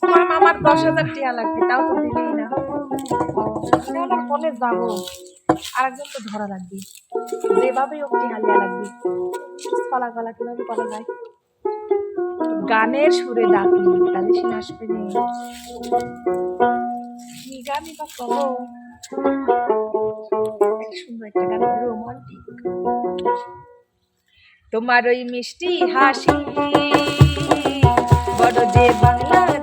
তোমার মামার দশ হাজার টিয়া লাগবে, তাও তো দিলেই না। ফোনে যাব। আর একজন তো ধরা লাগবে। হোক টিয়া লিয়া লাগবে। কীভাবে করা যায়? গানের সুরে ডাকি তাহলে সে আসবে বা সুন্দর একটা গান, রোমান্টিক। তোমার ওই মিষ্টি হাসি, বড় যে বাংলাদেশি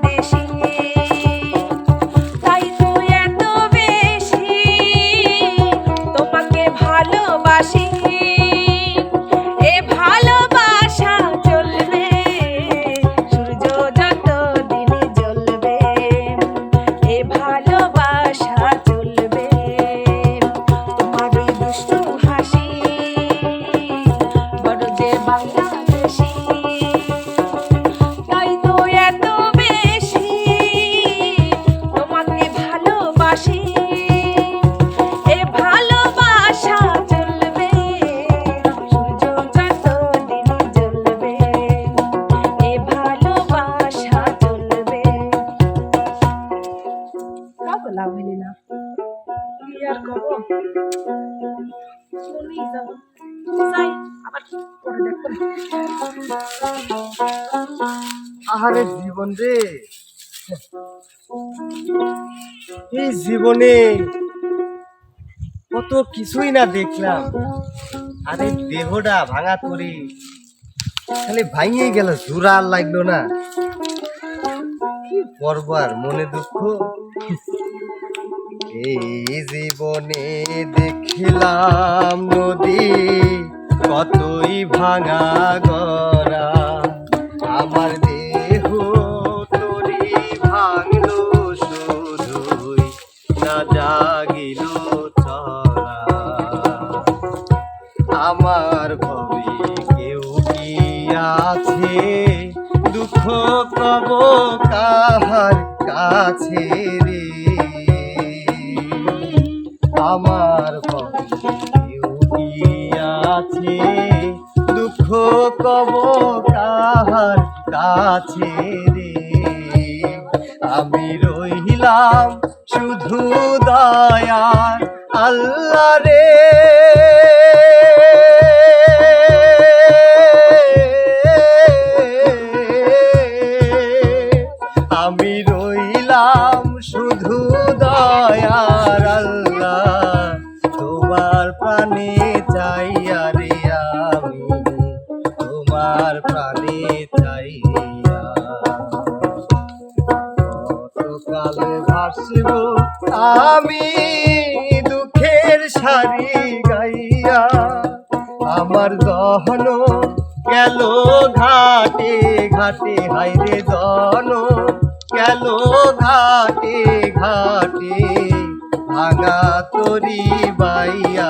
আহারে জীবন রে। এই জীবনে কত কিছুই না দেখলাম। আরে দেহটা ভাঙা তরি খালি ভাঙিয়ে গেল, জোড়া আর লাগল না। কি করব আর, মনে দুঃখ? এই জীবনে দেখিলাম নদী কতই ভাঙা গড়া। আমার দেহ তরি ভাঙলো শুধুই না জাগিল চলা আমার ভবে কেউ কি আছে? দুঃখ কব কাহার কাছে রে? আমার আছে দুঃখ কব কাহার কাছে রে? আমি রইলাম শুধু দয়ার আল্লাহ রে। আমি দুঃখের সারি গাইয়া আমার দহন গেল ঘাটে ঘাটে হাইরে দহন গেল ঘাটে ঘাটে ভাঙা তরি বাইয়া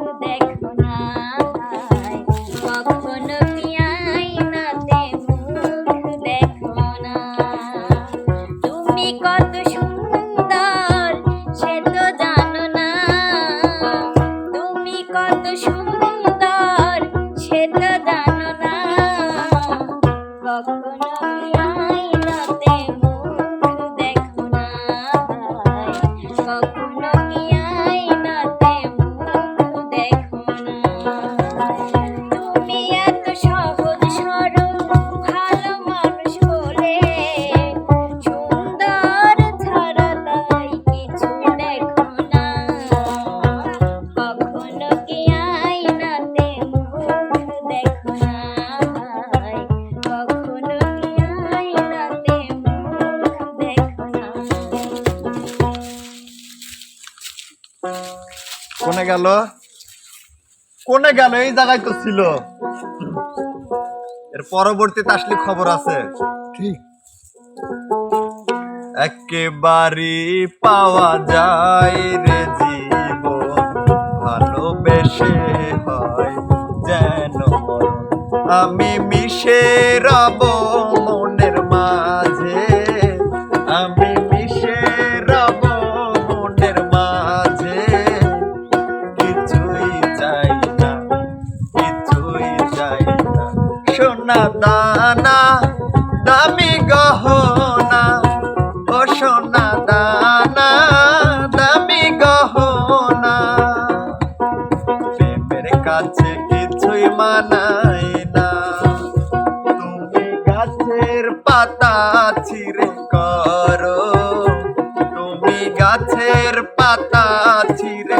দেখো না গেল? কোনে গেল? এই জায়গায় তো ছিল। এর পরবর্তীতে আসলে খবর আছে। ঠিক একেবারে পাওয়া যায় রে জীবন। ভালোবেসে হয় যেন আমি মিশে রব করো। তুমি গাছের পাতা ছিঁড়ে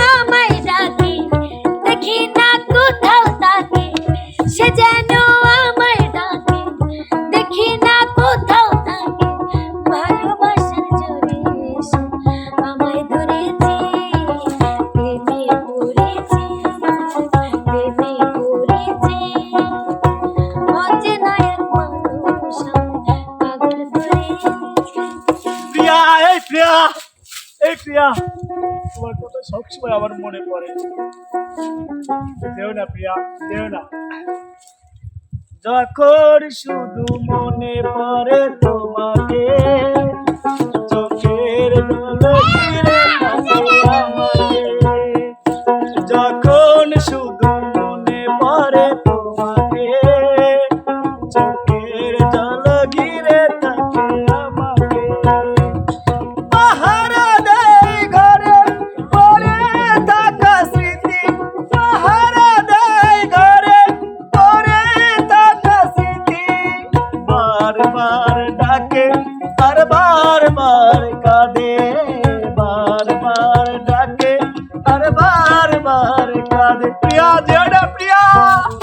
প্রিয়া তোমার কথা সবসময় আমার মনে পড়ে। দেও না প্রিয়া দেও না। যখন শুধু মনে পড়ে তোমাকে চোখের যখন শুধু